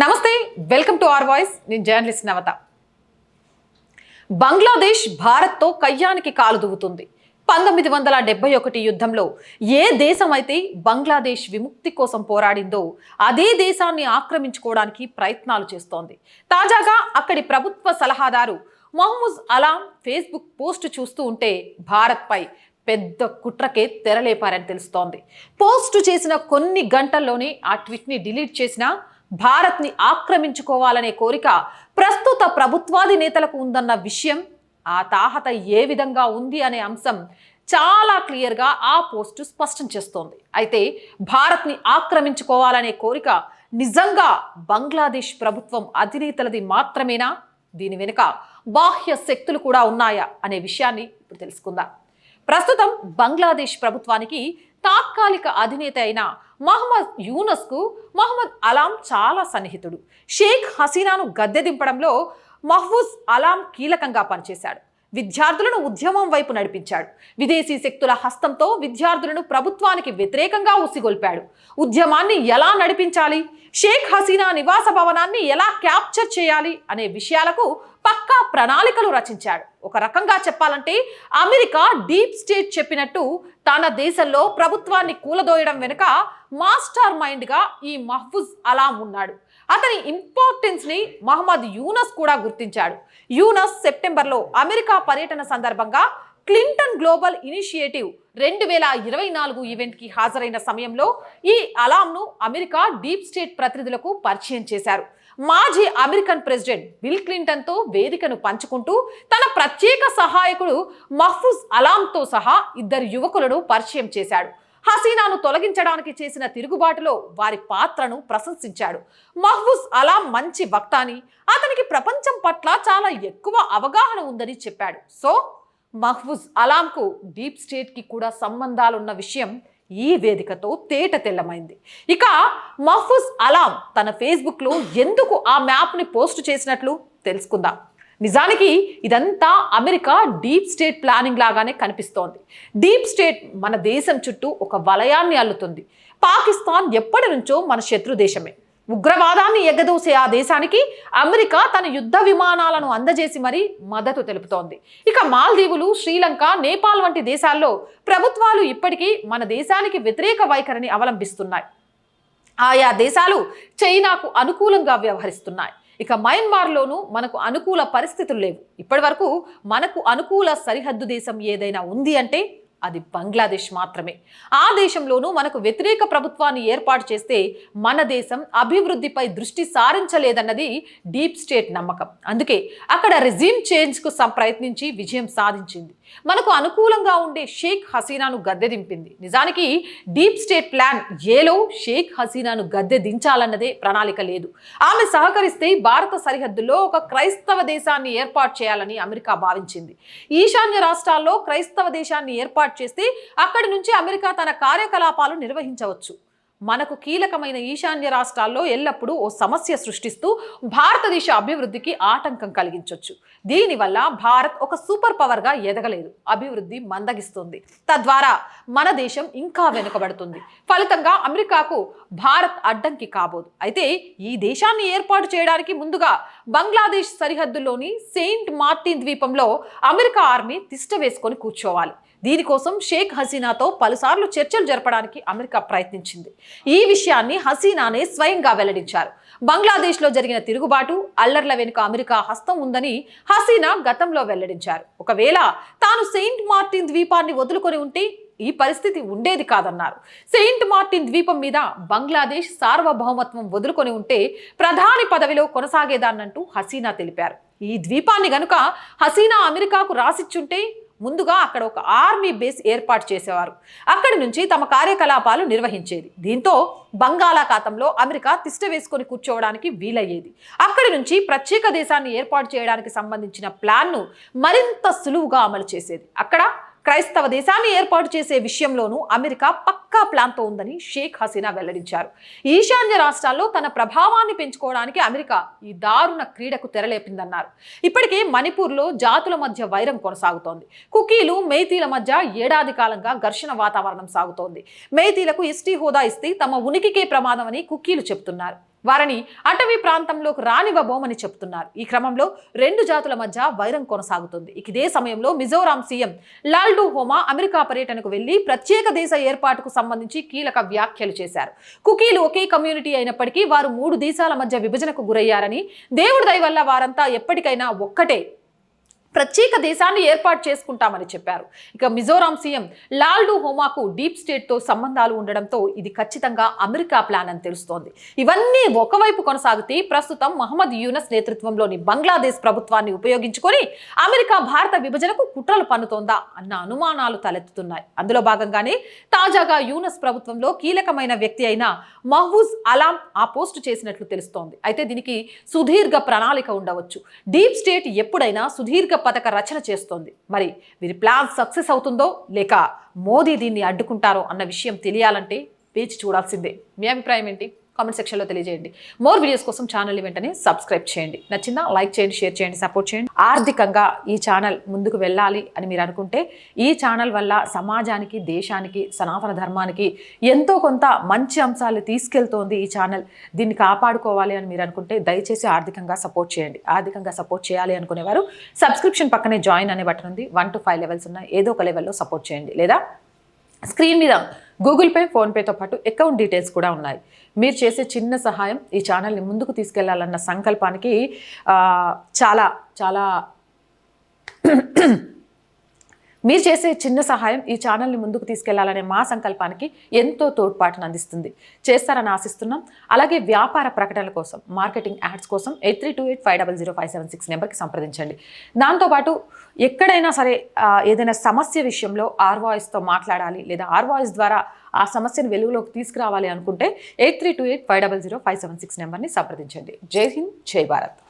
నమస్తే welcome to R voice. నేను journalist నవత. బంగ్లాదేశ్ భారత్తో కయ్యానికి కాలు దువ్వుతుంది పంతొమ్మిది వందల డెబ్బై ఒకటి యుద్ధంలో ఏ దేశం అయితే బంగ్లాదేశ్ విముక్తి కోసం పోరాడిందో అదే దేశాన్ని ఆక్రమించుకోవడానికి ప్రయత్నాలు చేస్తోంది. తాజాగా అక్కడి ప్రభుత్వ సలహాదారు మహమ్మద్ అలాం ఫేస్బుక్ పోస్ట్ చూస్తూ ఉంటే భారత్పై పెద్ద కుట్రకే తెరలేపారని తెలుస్తోంది. పోస్టు చేసిన కొన్ని గంటల్లోనే ఆ ట్వీట్ని డిలీట్ చేసిన భారత్ని ఆక్రమించుకోవాలనే కోరిక ప్రస్తుత ప్రభుత్వాధినేతలకు ఉందన్న విషయం ఆ తాహత ఏ విధంగా ఉంది అనే అంశం చాలా క్లియర్గా ఆ పోస్టు స్పష్టం చేస్తోంది. అయితే భారత్ని ఆక్రమించుకోవాలనే కోరిక నిజంగా బంగ్లాదేశ్ ప్రభుత్వం అధినేతలది మాత్రమేనా? దీని వెనుక బాహ్య శక్తులు కూడా ఉన్నాయా? అనే విషయాన్ని ఇప్పుడు తెలుసుకుందాం. ప్రస్తుతం బంగ్లాదేశ్ ప్రభుత్వానికి తాత్కాలిక అధినేత అయిన మహమ్మద్ యూనస్కు మహమ్మద్ అలాం చాలా సన్నిహితుడు. షేక్ హసీనాను గద్దె దింపడంలో మహ్ఫూజ్ అలాం కీలకంగా పనిచేశాడు. విద్యార్థులను ఉద్యమం వైపు నడిపించాడు. విదేశీ శక్తుల హస్తంతో విద్యార్థులను ప్రభుత్వానికి వ్యతిరేకంగా ఉసిగొల్పాడు ఉద్యమాన్ని ఎలా నడిపించాలి? షేక్ హసీనా నివాస భవనాన్ని ఎలా క్యాప్చర్ చేయాలి? అనే విషయాలకు పక్కా ప్రణాళికలు రచించాడు. ఒక రకంగా చెప్పాలంటే అమెరికా డీప్ స్టేట్ చెప్పినట్టు తన దేశంలో ప్రభుత్వాన్ని కూలదోయడం వెనుక మాస్టర్ మైండ్గా ఈ మహఫూజ్ అలాం ఉన్నాడు. అతని ఇంపార్టెన్స్ని మహమ్మద్ యూనస్ కూడా గుర్తించాడు. యూనస్ సెప్టెంబర్లో అమెరికా పర్యటన సందర్భంగా క్లింటన్ గ్లోబల్ ఇనిషియేటివ్ రెండు వేల ఇరవై నాలుగు ఈవెంట్కి హాజరైన సమయంలో ఈ అలాంను అమెరికా డీప్ స్టేట్ ప్రతినిధులకు పరిచయం చేశారు. మాజీ అమెరికన్ ప్రెసిడెంట్ బిల్ క్లింటన్తో వేదికను పంచుకుంటూ తన ప్రత్యేక సహాయకుడు మహ్ఫూజ్ అలాంతో సహా ఇద్దరు యువకులను పరిచయం చేశాడు. హసీనాను తొలగించడానికి చేసిన తిరుగుబాటులో వారి పాత్రను ప్రశంసించాడు. మహ్ఫూజ్ అలాం మంచి వక్త అని అతనికి ప్రపంచం పట్ల చాలా ఎక్కువ అవగాహన ఉందని చెప్పాడు. సో మహ్ఫూజ్ అలాంకు డీప్ స్టేట్కి కూడా సంబంధాలున్న విషయం ఈ వేదికతో తేట తెల్లమైంది. ఇక మహఫూజ్ అలాం తన ఫేస్బుక్లో ఎందుకు ఆ మ్యాప్ని పోస్ట్ చేసినట్లు తెలుసుకుందాం. నిజానికి ఇదంతా అమెరికా డీప్ స్టేట్ ప్లానింగ్ లాగానే కనిపిస్తోంది. డీప్ స్టేట్ మన దేశం చుట్టూ ఒక వలయాన్ని అల్లుతుంది. పాకిస్తాన్ ఎప్పటి నుంచో మన శత్రు దేశమే. ఉగ్రవాదాన్ని ఎగదోసే ఆ దేశానికి అమెరికా తన యుద్ధ విమానాలను అందజేసి మరీ మద్దతు తెలుపుతోంది. ఇక మాల్దీవులు శ్రీలంక నేపాల్ వంటి దేశాల్లో ప్రభుత్వాలు ఇప్పటికీ మన దేశానికి వ్యతిరేక వైఖరిని అవలంబిస్తున్నాయి. ఆయా దేశాలు చైనాకు అనుకూలంగా వ్యవహరిస్తున్నాయి. ఇక మయన్మార్లోనూ మనకు అనుకూల పరిస్థితులు లేవు. ఇప్పటి వరకు మనకు అనుకూల సరిహద్దు దేశం ఏదైనా ఉంది అంటే అది బంగ్లాదేశ్ మాత్రమే. ఆ దేశంలోనూ మనకు వ్యతిరేక ప్రభుత్వాన్ని ఏర్పాటు చేస్తే మన దేశం అభివృద్ధిపై దృష్టి సారించలేదన్నది డీప్ స్టేట్ నమ్మకం. అందుకే అక్కడ రెజ్యూమ్ చేంజ్కు సం ప్రయత్నించి విజయం సాధించింది. మనకు అనుకూలంగా ఉండే షేక్ హసీనాను గద్దె దింపింది. నిజానికి డీప్ స్టేట్ ప్లాన్ ఏలో షేక్ హసీనాను గద్దె దించాలన్నదే ప్రణాళిక లేదు. ఆమె సహకరిస్తే భారత సరిహద్దులో ఒక క్రైస్తవ దేశాన్ని ఏర్పాటు చేయాలని అమెరికా భావించింది. ఈశాన్య రాష్ట్రాల్లో క్రైస్తవ దేశాన్ని ఏర్పాటు చేస్తే అక్కడి నుంచి అమెరికా తన కార్యకలాపాలు నిర్వహించవచ్చు. మనకు కీలకమైన ఈశాన్య రాష్ట్రాల్లో ఎల్లప్పుడూ ఓ సమస్య సృష్టిస్తూ భారతదేశ అభివృద్ధికి ఆటంకం కలిగించవచ్చు దీనివల్ల భారత్ ఒక సూపర్ పవర్గా ఎదగలేదు. అభివృద్ధి మందగిస్తుంది. తద్వారా మన దేశం ఇంకా వెనుకబడుతుంది. ఫలితంగా అమెరికాకు భారత్ అడ్డంకి కాబోదు. అయితే ఈ దేశాన్ని ఏర్పాటు చేయడానికి ముందుగా బంగ్లాదేశ్ సరిహద్దులోని సెయింట్ మార్టిన్ ద్వీపంలో అమెరికా ఆర్మీ తిష్ట వేసుకొని కూర్చోవాలి. దీనికోసం షేక్ హసీనాతో పలుసార్లు చర్చలు జరపడానికి అమెరికా ప్రయత్నించింది. ఈ విషయాన్ని హసీనానే స్వయంగా వెల్లడించారు. బంగ్లాదేశ్లో జరిగిన తిరుగుబాటు అల్లర్ల వెనుక అమెరికా హస్తం ఉందని హసీనా గతంలో వెల్లడించారు. ఒకవేళ తాను సెయింట్ మార్టిన్ ద్వీపాన్ని వదులుకొని ఉంటే ఈ పరిస్థితి ఉండేది కాదన్నారు. సెయింట్ మార్టిన్ ద్వీపం మీద బంగ్లాదేశ్ సార్వభౌమత్వం వదులుకొని ఉంటే ప్రధాని పదవిలో కొనసాగేదాన్నంటూ హసీనా తెలిపారు. ఈ ద్వీపాన్ని గనుక హసీనా అమెరికాకు రాసిచ్చుంటే ముందుగా అక్కడ ఒక ఆర్మీ బేస్ ఏర్పాటు చేసేవారు. అక్కడి నుంచి తమ కార్యకలాపాలు నిర్వహించేది. దీంతో బంగాళాఖాతంలో అమెరికా తిష్ట వేసుకొని కూర్చోవడానికి వీలయ్యేది. అక్కడి నుంచి ప్రత్యేక దేశాన్ని ఏర్పాటు చేయడానికి సంబంధించిన ప్లాన్ను మరింత సులువుగా అమలు చేసేది. అక్కడ క్రైస్తవ దేశాన్ని ఏర్పాటు చేసే విషయంలోనూ అమెరికా పక్కా ప్లాన్తో ఉందని షేక్ హసీనా వెల్లడించారు. ఈశాన్య రాష్ట్రాల్లో తన ప్రభావాన్ని పెంచుకోవడానికి అమెరికా ఈ దారుణ క్రీడకు తెరలేపిందన్నారు. ఇప్పటికే మణిపూర్లో జాతుల మధ్య వైరం కొనసాగుతోంది. కుకీలు మేతీల మధ్య ఏడాది కాలంగా ఘర్షణ వాతావరణం సాగుతోంది. మేతీలకు ఎస్టీ హోదా ఇస్తే తమ ఉనికికే ప్రమాదమని కుకీలు చెబుతున్నారు. వారిని అటవీ ప్రాంతంలోకి రానివ్వబోమని చెప్తున్నారు. ఈ క్రమంలో రెండు జాతుల మధ్య వైరం కొనసాగుతుంది. ఇక ఇదే సమయంలో Mizoram CM Lalduhoma America పర్యటనకు వెళ్ళి ప్రత్యేక దేశ ఏర్పాటుకు సంబంధించి కీలక వ్యాఖ్యలు చేశారు. కుకీలు ఒకే కమ్యూనిటీ అయినప్పటికీ వారు మూడు దేశాల మధ్య విభజనకు గురయ్యారని దేవుడి దయ వల్ల వారంతా ఎప్పటికైనా ఒక్కటే ప్రత్యేక దేశాన్ని ఏర్పాటు చేసుకుంటామని చెప్పారు. ఇక మిజోరాం సీఎం లాల్డు హోమాకు డీప్ స్టేట్తో సంబంధాలు ఉండడంతో ఇది ఖచ్చితంగా అమెరికా ప్లాన్ అని తెలుస్తోంది. ఇవన్నీ ఒకవైపు కొనసాగితే ప్రస్తుతం మహమ్మద్ యూనస్ నేతృత్వంలోని బంగ్లాదేశ్ ప్రభుత్వాన్ని ఉపయోగించుకొని అమెరికా భారత విభజనకు కుట్రలు పన్నుతోందా అన్న అనుమానాలు తలెత్తుతున్నాయి. అందులో భాగంగానే తాజాగా యూనస్ ప్రభుత్వంలో కీలకమైన వ్యక్తి అయిన మహూజ్ అలాం ఆ పోస్టు చేసినట్లు తెలుస్తోంది. అయితే దీనికి సుదీర్ఘ ప్రణాళిక ఉండవచ్చు. డీప్ స్టేట్ ఎప్పుడైనా సుదీర్ఘ పథక రచన చేస్తోంది. మరి వీరి ప్లాన్ సక్సెస్ అవుతుందో లేక మోదీ దీన్ని అడ్డుకుంటారో అన్న విషయం తెలియాలంటే వేచి చూడాల్సిందే. మీ అభిప్రాయం ఏంటి? కామెంట్ సెక్షన్లో తెలియజేయండి. మోర్ వీడియోస్ కోసం ఛానల్ని వెంటనే సబ్స్క్రైబ్ చేయండి. నచ్చిందా లైక్ చేయండి షేర్ చేయండి సపోర్ట్ చేయండి. ఆర్థికంగా ఈ ఛానల్ ముందుకు వెళ్ళాలి అని మీరు అనుకుంటే ఈ ఛానల్ వల్ల సమాజానికి దేశానికి సనాతన ధర్మానికి ఎంతో కొంత మంచి అంశాలు తీసుకెళ్తోంది ఈ ఛానల్. దీన్ని కాపాడుకోవాలి అని మీరు అనుకుంటే దయచేసి ఆర్థికంగా సపోర్ట్ చేయండి. ఆర్థికంగా సపోర్ట్ చేయాలి అనుకునేవారు సబ్స్క్రిప్షన్ పక్కనే జాయిన్ అనే బటన్ ఉంది. వన్ టు ఫైవ్ లెవెల్స్ ఉన్నాయి ఏదో ఒక లెవెల్లో సపోర్ట్ చేయండి. లేదా స్క్రీన్ మీద గూగుల్ పే ఫోన్పేతో పాటు అకౌంట్ డీటెయిల్స్ కూడా ఉన్నాయి. మీరు చేసే చిన్న సహాయం ఈ ఛానల్ని ముందుకు తీసుకెళ్ళాలన్న సంకల్పానికి చాలా చాలా మీరు చేసే చిన్న సహాయం ఈ ఛానల్ని ముందుకు తీసుకెళ్ళాలనే మా సంకల్పానికి ఎంతో తోడ్పాటును అందిస్తుంది. చేస్తారని ఆశిస్తున్నాం. అలాగే వ్యాపార ప్రకటనల కోసం మార్కెటింగ్ యాడ్స్ కోసం eight three two eight five double zero five seven six నెంబర్కి సంప్రదించండి. దాంతోపాటు ఎక్కడైనా సరే ఏదైనా సమస్య విషయంలో ఆర్ వాయిస్తో మాట్లాడాలి లేదా ఆర్ వాయిస్ ద్వారా ఆ సమస్యను వెలుగులోకి తీసుకురావాలి అనుకుంటే eight three two eight five double zero five seven six నెంబర్ని సంప్రదించండి. జై హింద్ జై భారత్.